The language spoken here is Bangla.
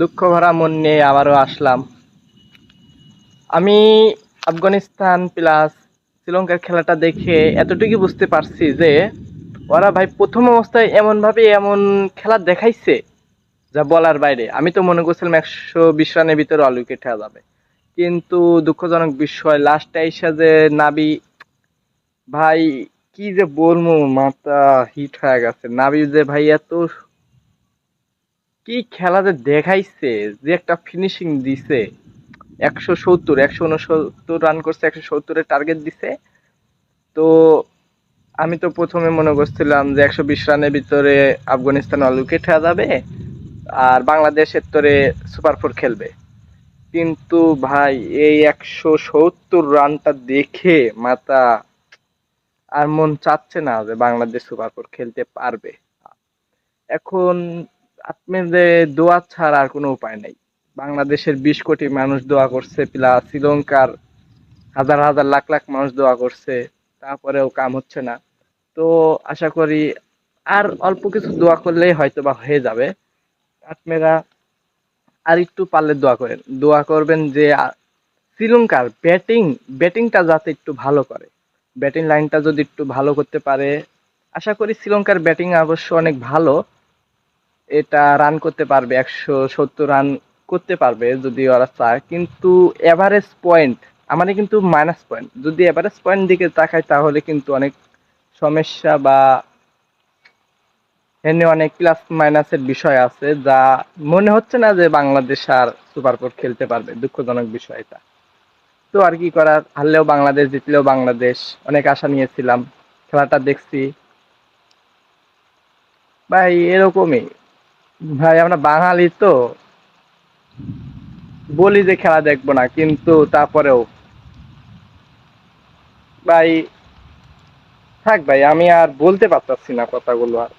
দুঃখ ভরা মন নিয়ে আবারও আসলাম। আমি আফগানিস্তান প্লাস শ্রীলঙ্কার খেলাটা দেখে এতটুকু বুঝতে পারছি যে, ওরা ভাই প্রথম অবস্থায় এমনভাবে এমন খেলা দেখাইছে যা বলার বাইরে। আমি তো মনে করছিলাম একশো বিশ রানের ভিতরে অল উইকেট হয়ে যাবে। কিন্তু দুঃখজনক বিষয় লাস্টে এসে যে নাবি, ভাই কি যে বলব, মাথা হিট হয়ে গেছে। নাবি যে ভাই এত কি খেলা যে দেখাইছে, যে একটা ফিনিশিং দিছে, একশো সত্তর, একশো উনসত্তর রান করছে, একশো সত্তরের টার্গেট দিছে। তো আমি তো প্রথমে মনে করছিলাম যে একশো বিশ রানের ভিতরে আফগানিস্তান অল উইকেট হয়ে যাবে আর বাংলাদেশের তোরে সুপার ফোর খেলবে। কিন্তু ভাই, এই একশো সত্তর রানটা দেখে মাথা আর মন চাচ্ছে না যে বাংলাদেশ সুপার ফোর খেলতে পারবে। এখন আপনি যে দোয়া ছাড়া আর কোনো উপায় নেই। বাংলাদেশের বিশ কোটি মানুষ দোয়া করছে, প্লাস শ্রীলঙ্কার হাজার হাজার লাখ লাখ মানুষ দোয়া করছে, তারপরেও কাম হচ্ছে না। তো আশা করি আর অল্প কিছু দোয়া করলেই হয়তো বা হয়ে যাবে। আপনারা আর একটু পারলে দোয়া করেন। দোয়া করবেন যে শ্রীলঙ্কার ব্যাটিং, ব্যাটিংটা যাতে একটু ভালো করে। ব্যাটিং লাইনটা যদি একটু ভালো করতে পারে, আশা করি শ্রীলঙ্কার ব্যাটিং অবশ্য অনেক ভালো। এটা রান করতে পারবে, একশো সত্তর রান করতে পারবে যদি ওরা চায়। কিন্তু এভারেজ পয়েন্ট আমাদের কিন্তু মাইনাস পয়েন্ট যদি এভারেজ পয়েন্ট দিকে তাকাই তাহলে কিন্তু অনেক সমস্যা বা এনে অনেক প্লাস মাইনাসের বিষয় আছে যা মনে হচ্ছে না যে বাংলাদেশ আর সুপার ফোর খেলতে পারবে, দুঃখজনক বিষয় এটা। তো আর কি করার, হারলেও বাংলাদেশ, জিতলেও বাংলাদেশ। অনেক আশা নিয়েছিলাম, খেলাটা দেখছি। ভাই, এরকমই। ভাই, আমরা বাঙালি তো। বলি যে খেলা দেখব না, কিন্তু তারপরেও। ভাই, থাক ভাই, আমি আর বলতে পারতাছি না কথাগুলো আর।